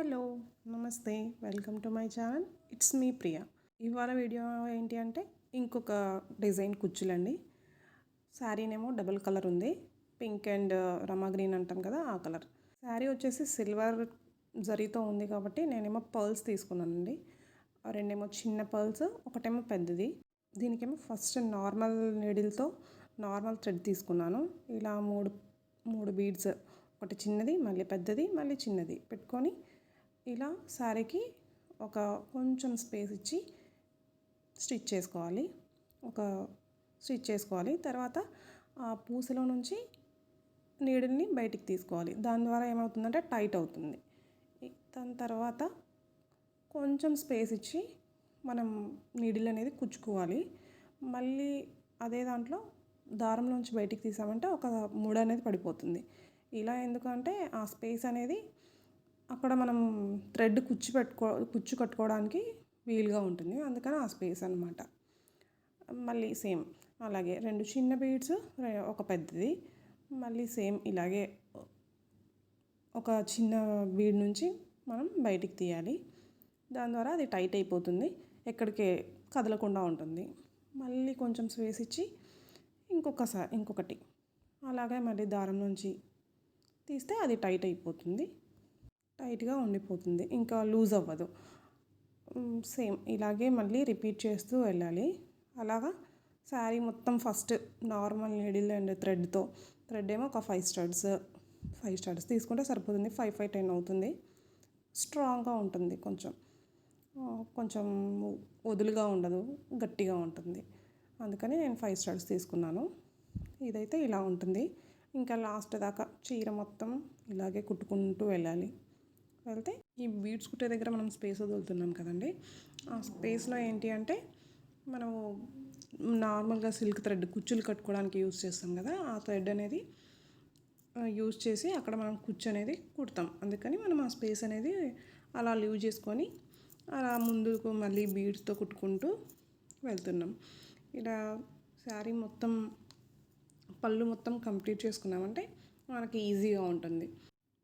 Hello నమస్తే welcome to my channel. It's me Priya. ఇవాళ video ఏంటి అంటే ఇంకొక డిజైన్ కుచ్చులండి. శారీనేమో డబుల్ కలర్ ఉంది. పింక్ అండ్ రమా గ్రీన్ అంటాం కదా ఆ కలర్. శారీ వచ్చేసి సిల్వర్ జరీతో ఉంది కాబట్టి నేనేమో పర్ల్స్ తీసుకున్నానండి. రెండేమో చిన్న పర్ల్స్ ఒకటేమో పెద్దది. దీనికేమో ఫస్ట్ నార్మల్ నీడిల్తో నార్మల్ థ్రెడ్ తీసుకున్నాను. ఇలా మూడు మూడు బీడ్స్ ఒకటి చిన్నది మళ్ళీ పెద్దది మళ్ళీ చిన్నది. పెట్టుకొని ఇలా శారీకి ఒక కొంచెం స్పేస్ ఇచ్చి స్టిచ్ చేసుకోవాలి. ఒక స్టిచ్ చేసుకోవాలి. తర్వాత ఆ పూసలో నుంచి నీడిల్ని బయటికి తీసుకోవాలి. దాని ద్వారా ఏమవుతుందంటే టైట్ అవుతుంది. దాని తర్వాత కొంచెం స్పేస్ ఇచ్చి మనం నీడిల్ అనేది కుచ్చుకోవాలి. మళ్ళీ అదే దాంట్లో దారం నుంచి బయటికి తీసామంటే ఒక ముడ అనేది పడిపోతుంది. ఇలా ఎందుకంటే ఆ స్పేస్ అనేది అక్కడ మనం థ్రెడ్ కుచ్చు పెట్టుకో కుచ్చు కట్టుకోవడానికి వీలుగా ఉంటుంది. అందుకని ఆ స్పేస్ అనమాట మళ్ళీ సేమ్ అలాగే రెండు చిన్న బీడ్స్ ఒక పెద్దది. మళ్ళీ సేమ్ ఇలాగే ఒక చిన్న బీడ్ నుంచి మనం బయటికి తీయాలి. దాని ద్వారా అది టైట్ అయిపోతుంది. ఎక్కడికి కదలకుండా ఉంటుంది. మళ్ళీ కొంచెం స్పేస్ ఇచ్చి ఇంకొకసారి ఇంకొకటి. అలాగే మళ్ళీ దారం నుంచి తీస్తే అది టైట్ అయిపోతుంది. టైట్గా ఉండిపోతుంది. ఇంకా లూజ్ అవ్వదు. సేమ్ ఇలాగే మళ్ళీ రిపీట్ చేస్తూ వెళ్ళాలి. అలాగా శారీ మొత్తం ఫస్ట్ నార్మల్ నీడిల్ అండ్ థ్రెడ్తో థ్రెడ్ ఏమో ఒక ఫైవ్ స్టడ్స్ ఫైవ్ స్టడ్స్ తీసుకుంటే సరిపోతుంది. ఫైవ్ ఫైవ్ టెన్ అవుతుంది. స్ట్రాంగ్గా ఉంటుంది కొంచెం. కొంచెం వదులుగా ఉండదు గట్టిగా ఉంటుంది. అందుకని నేను ఫైవ్ స్టడ్స్ తీసుకున్నాను. ఇదైతే ఇలా ఉంటుంది. ఇంకా లాస్ట్ దాకా చీర మొత్తం ఇలాగే కుట్టుకుంటూ వెళ్ళాలి. వెళ్తే ఈ బీడ్స్ కుట్టే దగ్గర మనం స్పేస్ వదులుతున్నాం కదండి. ఆ స్పేస్లో ఏంటి అంటే మనము నార్మల్గా సిల్క్ థ్రెడ్ కుచ్చులు కట్టుకోవడానికి యూస్ చేస్తాం కదా ఆ థ్రెడ్ అనేది యూజ్ చేసి అక్కడ మనం కుచ్చు అనేది కుడతాం. అందుకని మనం ఆ స్పేస్ అనేది అలా లీవ్ చేసుకొని అలా ముందుకు మళ్ళీ బీడ్స్తో కుట్టుకుంటూ వెళ్తున్నాం. ఇలా శారీ మొత్తం పళ్ళు మొత్తం కంప్లీట్ చేసుకున్నామంటే మనకి ఈజీగా ఉంటుంది.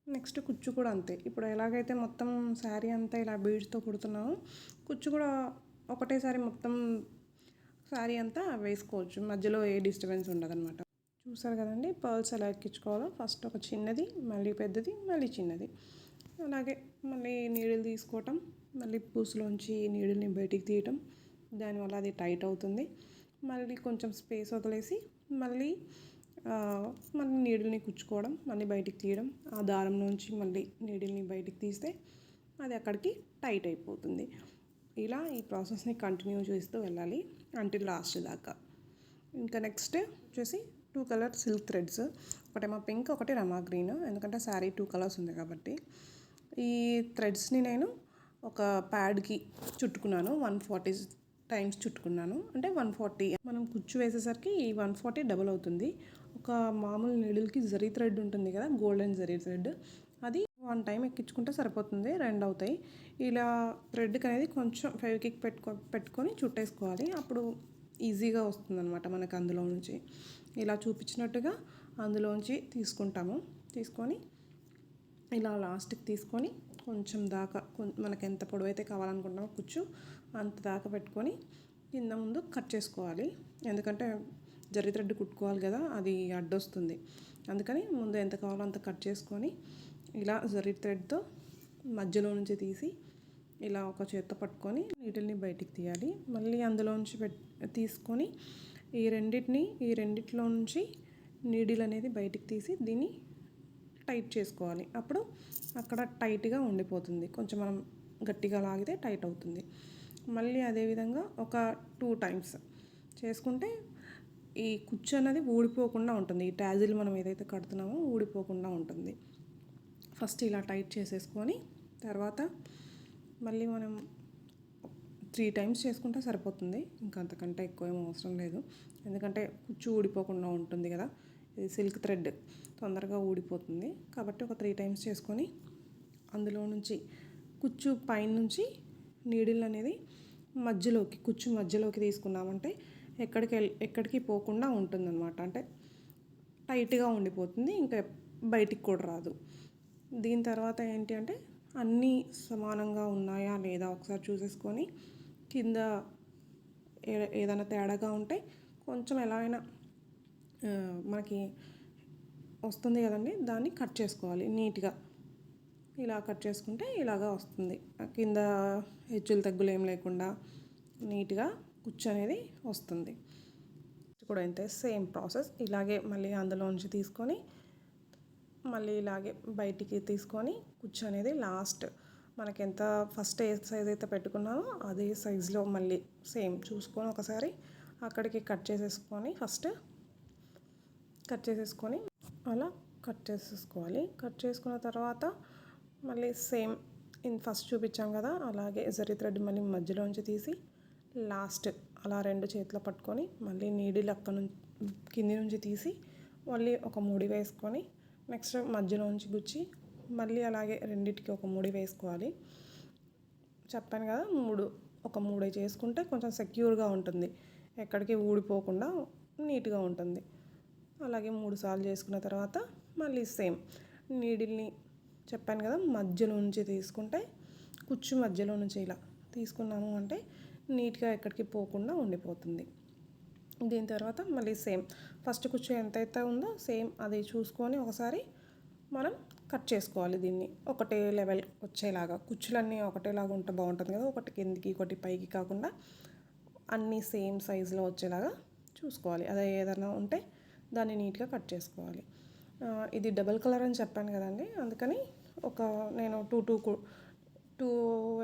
నెక్స్ట్ కుచ్చు కూడా అంతే. ఇప్పుడు ఎలాగైతే మొత్తం శారీ అంతా ఇలా బీడ్స్తో కుడుతున్నామో కుచ్చు కూడా ఒకటేసారి మొత్తం శారీ అంతా వేసుకోవచ్చు. మధ్యలో ఏ డిస్టర్బెన్స్ ఉండదన్నమాట. చూసారు కదండి పర్ల్స్ ఎలా ఎక్కించుకోవాలో. ఫస్ట్ ఒక చిన్నది మళ్ళీ పెద్దది మళ్ళీ చిన్నది. అలాగే మళ్ళీ నీడిల్ తీసుకోవటం మళ్ళీ పూసులోంచి నీడిల్ని బయటికి తీయటం దానివల్ల అది టైట్ అవుతుంది. మళ్ళీ కొంచెం స్పేస్ వదిలేసి మళ్ళీ మళ్ళీ నీడిల్ని కుచ్చుకోవడం మళ్ళీ బయటికి తీయడం ఆ దారం నుంచి మళ్ళీ నీడిల్ని బయటికి తీస్తే అది అక్కడికి టైట్ అయిపోతుంది. ఇలా ఈ ప్రాసెస్ని కంటిన్యూ చేస్తూ వెళ్ళాలి అంటే లాస్ట్ దాకా. ఇంకా నెక్స్ట్ వచ్చేసి టూ కలర్ సిల్క్ థ్రెడ్స్ ఒకటేమో పింక్ ఒకటి రమా గ్రీన్ ఎందుకంటే శారీ టూ కలర్స్ ఉంది కాబట్టి. ఈ థ్రెడ్స్ని నేను ఒక ప్యాడ్కి చుట్టుకున్నాను. వన్ ఫార్టీ టైమ్స్ చుట్టుకున్నాను. అంటే వన్ ఫార్టీ మనం కుచ్చు వేసేసరికి ఈ వన్ ఫార్టీ డబల్ అవుతుంది. ఒక మామూలు నీడిల్కి జరీ థ్రెడ్ ఉంటుంది కదా గోల్డెన్ జరీ థ్రెడ్ అది వన్ టైం ఎక్కించుకుంటే సరిపోతుంది రెండు అవుతాయి. ఇలా థ్రెడ్కి అనేది కొంచెం ఫైవ్ కిక్ పెట్టుకో పెట్టుకొని చుట్టేసుకోవాలి. అప్పుడు ఈజీగా వస్తుంది అనమాట మనకు అందులో నుంచి. ఇలా చూపించినట్టుగా అందులోంచి తీసుకుంటాము. తీసుకొని ఇలా లాస్ట్కి తీసుకొని కొంచెం దాకా మనకి ఎంత పొడవు అయితే కావాలనుకుంటామో కూర్చు అంత దాకా పెట్టుకొని కింద ముందు కట్ చేసుకోవాలి. ఎందుకంటే జరి థ్రెడ్ కుట్టుకోవాలి కదా అది అడ్డొస్తుంది. అందుకని ముందు ఎంత కావాలో అంత కట్ చేసుకొని ఇలా జరి థ్రెడ్తో మధ్యలో నుంచి తీసి ఇలా ఒక చేత్తో పట్టుకొని నీటిని బయటికి తీయాలి. మళ్ళీ అందులో నుంచి పెట్ తీసుకొని ఈ రెండింటిని ఈ రెండిట్లో నుంచి నీడిల్ అనేది బయటికి తీసి దీన్ని టైట్ చేసుకోవాలి. అప్పుడు అక్కడ టైట్గా ఉండిపోతుంది. కొంచెం మనం గట్టిగా లాగితే టైట్ అవుతుంది. మళ్ళీ అదేవిధంగా ఒక టూ టైమ్స్ చేసుకుంటే ఈ కుచ్చు అనేది ఊడిపోకుండా ఉంటుంది. ఈ ట్యాజిల్ మనం ఏదైతే కడుతున్నామో ఊడిపోకుండా ఉంటుంది. ఫస్ట్ ఇలా టైట్ చేసేసుకొని తర్వాత మళ్ళీ మనం త్రీ టైమ్స్ చేసుకుంటే సరిపోతుంది. ఇంకా అంతకంటే ఎక్కువ ఏం అవసరం లేదు. ఎందుకంటే కుచ్చు ఊడిపోకుండా ఉంటుంది కదా. ఇది సిల్క్ థ్రెడ్. తొందరగా ఊడిపోతుంది. కాబట్టి ఒక త్రీ టైమ్స్ చేసుకొని అందులో నుంచి కుచ్చు పైన నుంచి నీడిల్ అనేది మధ్యలోకి కుచ్చు మధ్యలోకి తీసుకున్నామంటే ఎక్కడికి ఎక్కడికి పోకుండా ఉంటుందన్నమాట. అంటే టైట్గా ఉండిపోతుంది ఇంకా బయటికి కూడా రాదు. దీని తర్వాత ఏంటి అంటే అన్నీ సమానంగా ఉన్నాయా లేదా ఒకసారి చూసేసుకొని కింద ఏ- ఏదైనా తేడాగా ఉంటే కొంచెం ఎలా అయినా మనకి వస్తుంది కదండి దాన్ని కట్ చేసుకోవాలి నీట్గా. ఇలా కట్ చేసుకుంటే ఇలాగా వస్తుంది. కింద హెచ్చులు తగ్గులు ఏం లేకుండా నీట్గా కుచ్చు అనేది వస్తుంది. కూడా అంతే సేమ్ ప్రాసెస్. ఇలాగే మళ్ళీ అందులోంచి తీసుకొని మళ్ళీ ఇలాగే బయటికి తీసుకొని కుచ్చు అనేది లాస్ట్. మనకి ఎంత ఫస్ట్ ఏ సైజ్ అయితే పెట్టుకున్నామో అదే సైజులో మళ్ళీ సేమ్ చూసుకొని ఒకసారి అక్కడికి కట్ చేసేసుకొని ఫస్ట్ కట్ చేసేసుకొని అలా కట్ చేసేసుకోవాలి. కట్ చేసుకున్న తర్వాత మళ్ళీ సేమ్ ఇన్ ఫస్ట్ చూపించాం కదా అలాగే జరి థ్రెడ్ మళ్ళీ మధ్యలోంచి తీసి లాస్ట్ అలా రెండు చేతులు పట్టుకొని మళ్ళీ నీడిల్ అక్కడ నుంచి కింది నుంచి తీసి మళ్ళీ ఒక ముడి వేసుకొని నెక్స్ట్ మధ్యలోంచి గుచ్చి మళ్ళీ అలాగే రెండిటికి ఒక ముడి వేసుకోవాలి. చెప్పాను కదా మూడు ఒక మూడే చేసుకుంటే కొంచెం సెక్యూర్గా ఉంటుంది. ఎక్కడికి ఊడిపోకుండా నీట్గా ఉంటుంది. అలాగే మూడు సార్లు చేసుకున్న తర్వాత మళ్ళీ సేమ్. నీడిల్ని చెప్పాను కదా మధ్యలో నుంచి తీసుకుంటే కుచ్చు మధ్యలో నుంచి ఇలా తీసుకున్నాము అంటే నీట్గా ఎక్కడికి పోకుండా ఉండిపోతుంది. దీని తర్వాత మళ్ళీ సేమ్ ఫస్ట్ కుచ్చు ఎంతైతే ఉందో సేమ్ అది చూసుకొని ఒకసారి మనం కట్ చేసుకోవాలి దీన్ని. ఒకటే లెవెల్ వచ్చేలాగా కుచ్చులన్నీ ఒకటేలాగా ఉంటే బాగుంటుంది కదా ఒకటి కిందికి ఒకటి పైకి కాకుండా అన్నీ సేమ్ సైజులో వచ్చేలాగా చూసుకోవాలి. అదే ఏదైనా ఉంటే దాన్ని నీట్గా కట్ చేసుకోవాలి. ఇది డబల్ కలర్ అని చెప్పాను కదండి అందుకని ఒక నేను టూ టూ టూ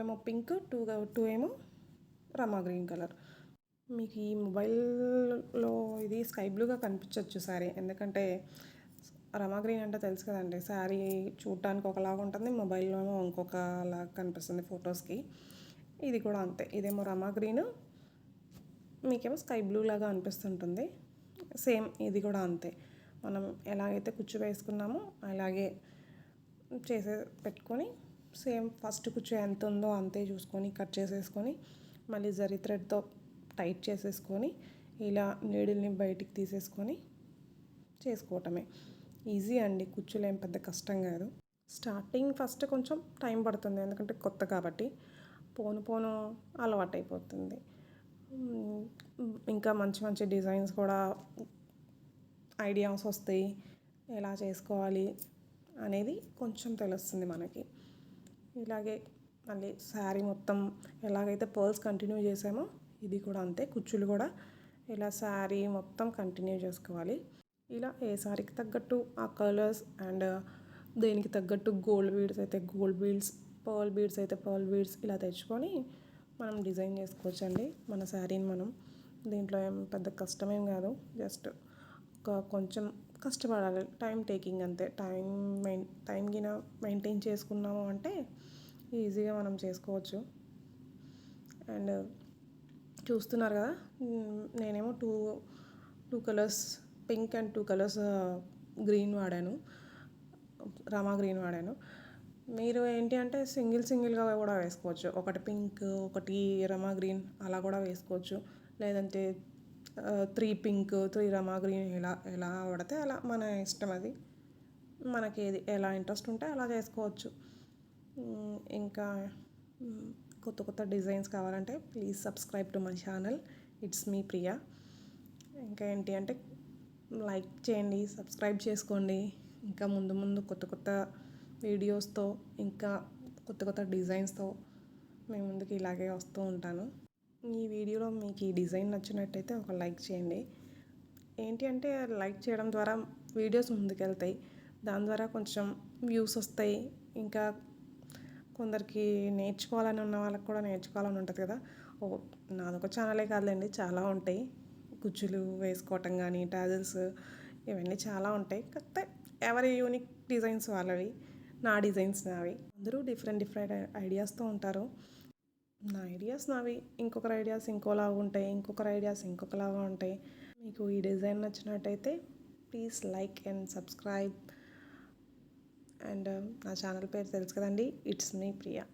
ఏమో పింక్ టూ టూ ఏమో రమా గ్రీన్ కలర్. మీకు ఈ మొబైల్లో ఇది స్కై బ్లూగా కనిపించవచ్చు సారీ. ఎందుకంటే రమా గ్రీన్ అంటే తెలుసు కదండి. శారీ చూడటానికి ఒకలాగా ఉంటుంది మొబైల్లోనూ ఇంకొకలాగా కనిపిస్తుంది ఫొటోస్కి. ఇది కూడా అంతే. ఇదేమో రమా గ్రీన్. మీకేమో స్కై బ్లూ లాగా అనిపిస్తుంటుంది. సేమ్ ఇది కూడా అంతే. మనం ఎలాగైతే కుచ్చు వేసుకున్నామో అలాగే చేసే పెట్టుకొని సేమ్ ఫస్ట్ కుచ్చు ఎంత ఉందో అంతే చూసుకొని కట్ చేసేసుకొని మళ్ళీ జరి థ్రెడ్తో టైట్ చేసేసుకొని ఇలా నీడిల్ని బయటికి తీసేసుకొని చేసుకోవటమే. ఈజీ అండి కుచ్చులు ఏం పెద్ద కష్టం కాదు. స్టార్టింగ్ ఫస్ట్ కొంచెం టైం పడుతుంది ఎందుకంటే కొత్త కాబట్టి పోను పోను అలవాటు అయిపోతుంది ఇంకా మంచి మంచి డిజైన్స్ కూడా ఐడియాస్ వస్తాయి ఎలా చేసుకోవాలి అనేది కొంచెం తెలుస్తుంది మనకి. ఇలాగే మళ్ళీ శారీ మొత్తం ఎలాగైతే పర్ల్స్ కంటిన్యూ చేసామో ఇది కూడా అంతే. కుచ్చులు కూడా ఇలా శారీ మొత్తం కంటిన్యూ చేసుకోవాలి. ఇలా ఏ శారీకి తగ్గట్టు ఆ కలర్స్ అండ్ దేనికి తగ్గట్టు గోల్డ్ బీడ్స్ అయితే గోల్డ్ బీడ్స్ పర్ల్ బీడ్స్ అయితే పర్ల్ బీడ్స్ ఇలా తెచ్చుకొని మనం డిజైన్ చేసుకోవచ్చండి మన శారీని మనం. దీంట్లో ఏం పెద్ద కష్టమేం కాదు. జస్ట్ ఒక కొంచెం కష్టపడాలి. టైం టేకింగ్ అంతే. టైం మెయిన్ టైం గిన మెయింటైన్ చేసుకున్నాము అంటే ఈజీగా మనం చేసుకోవచ్చు. అండ్ చూస్తున్నారు కదా నేనేమో two two colours pink and two colours green వాడాను. రామా గ్రీన్ వాడాను. మీరు ఏంటి అంటే సింగిల్ సింగిల్గా కూడా వేసుకోవచ్చు. ఒకటి పింక్ ఒకటి రమా గ్రీన్ అలా కూడా వేసుకోవచ్చు. లేదంటే three pink three rama green ఇలా ఎలా పడితే అలా మన ఇష్టం అది. మనకి ఏది ఎలా ఇంట్రెస్ట్ ఉంటే అలా చేసుకోవచ్చు. ఇంకా కొత్త కొత్త డిజైన్స్ కావాలంటే please subscribe to my channel. It's me Priya ఇంకా ఏంటి అంటే లైక్ చేయండి సబ్స్క్రైబ్ చేసుకోండి. ఇంకా ముందు ముందు కొత్త కొత్త వీడియోస్తో ఇంకా కొత్త కొత్త డిజైన్స్తో మేము ముందుకు ఇలాగే వస్తూ ఉంటాను. ఈ వీడియోలో మీకు ఈ డిజైన్ నచ్చినట్టయితే ఒక లైక్ చేయండి. ఏంటి అంటే లైక్ చేయడం ద్వారా వీడియోస్ ముందుకెళ్తాయి. దాని ద్వారా కొంచెం వ్యూస్ వస్తాయి. ఇంకా కొందరికి నేర్చుకోవాలని ఉన్న వాళ్ళకి కూడా నేర్చుకోవాలని ఉంటుంది కదా. ఓ నాదొక ఛానలే కాదులేండి చాలా ఉంటాయి. గుజ్జులు వేసుకోవటం కానీ టాజిల్స్ ఇవన్నీ చాలా ఉంటాయి. కాకపోతే ఎవరి యూనిక్ డిజైన్స్ వాళ్ళవి నా డిజైన్స్ నావి. అందరూ డిఫరెంట్ డిఫరెంట్ ఐడియాస్తో ఉంటారు. నా ఐడియాస్ నావి ఇంకొకరి ఐడియాస్ ఇంకోలాగా ఉంటాయి ఇంకొకరి ఐడియాస్ ఇంకొకలాగా ఉంటాయి. మీకు ఈ డిజైన్ నచ్చినట్టయితే please like and subscribe. And um, నా ఛానల్ పేరు తెలుసు కదండి. It's me Priya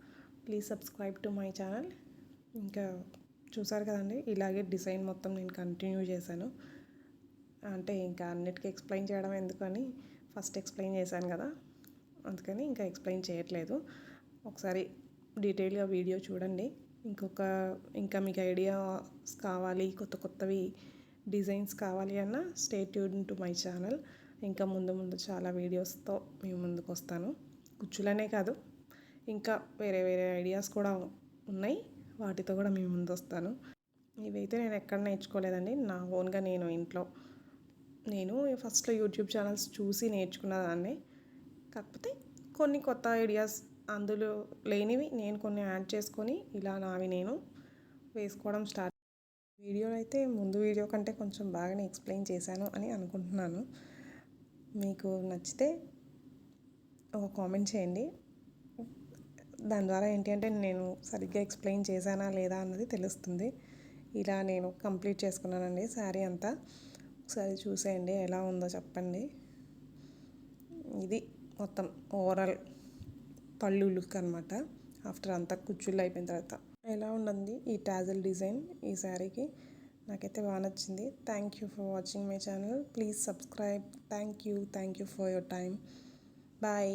please subscribe to my channel ఇంకా చూసారు కదండి ఇలాగే డిజైన్ మొత్తం నేను కంటిన్యూ చేశాను. అంటే ఇంకా అన్నిటికీ ఎక్స్ప్లెయిన్ చేయడం ఎందుకని ఫస్ట్ ఎక్స్ప్లెయిన్ చేశాను కదా. అందుకని ఇంకా ఎక్స్ప్లెయిన్ చేయట్లేదు. ఒకసారి డీటెయిల్గా వీడియో చూడండి. ఇంకొక ఇంకా మీకు ఐడియాస్ కావాలి కొత్త కొత్తవి డిజైన్స్ కావాలి అన్న stay tune to my channel ఇంకా ముందు ముందు చాలా వీడియోస్తో మీ ముందుకు వస్తాను. కుచ్చులనే కాదు ఇంకా వేరే వేరే ఐడియాస్ కూడా ఉన్నాయి. వాటితో కూడా మీ ముందు వస్తాను. ఇవైతే నేను ఎక్కడ నేర్చుకోలేదండి. నా ఓన్గా నేను ఇంట్లో నేను ఫస్ట్లో యూట్యూబ్ ఛానల్స్ చూసి నేర్చుకున్న దాన్ని. కాకపోతే కొన్ని కొత్త ఐడియాస్ అందులో లేనివి నేను కొన్ని యాడ్ చేసుకొని ఇలా నావి నేను వేసుకోవడం స్టార్ట్. వీడియోలో అయితే ముందు వీడియో కంటే కొంచెం బాగానే ఎక్స్ప్లెయిన్ చేశాను అని అనుకుంటున్నాను. మీకు నచ్చితే ఒక కామెంట్ చేయండి. దాని ద్వారా ఏంటి అంటే నేను సరిగ్గా ఎక్స్ప్లెయిన్ చేశానా లేదా అన్నది తెలుస్తుంది. ఇలా నేను కంప్లీట్ చేసుకున్నానండి శారీ అంతా. ఒకసారి చూసేయండి ఎలా ఉందో చెప్పండి. ఇది మొత్తం ఓవరాల్ పళ్ళు లుక్ అనమాట ఆఫ్టర్ అంతా కుచ్చుళ్ళు అయిపోయిన తర్వాత. ఎలా ఉండండి ఈ టాజల్ డిజైన్ ఈ శారీకి? నాకైతే బాగా నచ్చింది. Thank you for watching my channel please subscribe thank you thank you for your time bye